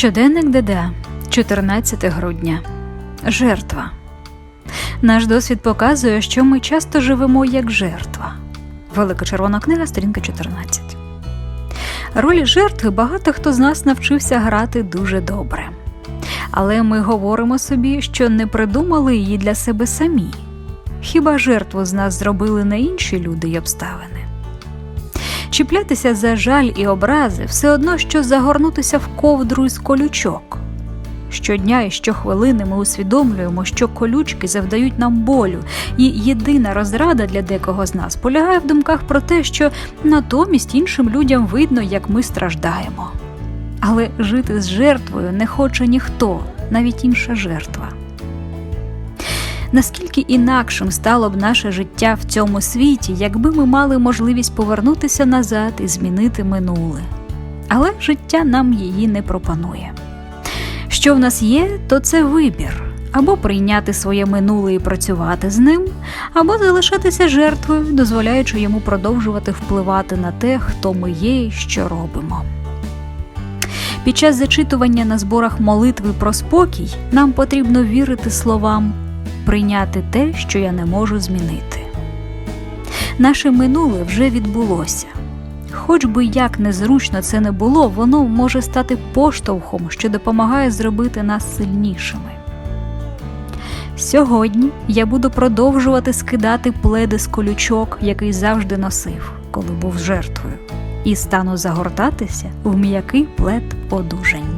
Щоденник ДД, 14 грудня. Жертва. Наш досвід показує, що ми часто живемо як жертва. Велика червона книга, сторінка 14. Ролі жертви багато хто з нас навчився грати дуже добре. Але ми говоримо собі, що не придумали її для себе самі. Хіба жертву з нас зробили не інші люди й обставини? Чіплятися за жаль і образи все одно, що загорнутися в ковдру із колючок. Щодня і щохвилини ми усвідомлюємо, що колючки завдають нам болю, і єдина розрада для декого з нас полягає в думках про те, що натомість іншим людям видно, як ми страждаємо. Але жити з жертвою не хоче ніхто, навіть інша жертва. Наскільки інакшим стало б наше життя в цьому світі, якби ми мали можливість повернутися назад і змінити минуле. Але життя нам її не пропонує. Що в нас є, то це вибір або прийняти своє минуле і працювати з ним, або залишатися жертвою, дозволяючи йому продовжувати впливати на те, хто ми є і що робимо. Під час зачитування на зборах молитви про спокій нам потрібно вірити словам прийняти те, що я не можу змінити. Наше минуле вже відбулося. Хоч би як незручно це не було, воно може стати поштовхом, що допомагає зробити нас сильнішими. Сьогодні я буду продовжувати скидати пледи з колючок, який завжди носив, коли був жертвою, і стану загортатися в м'який плед одужання.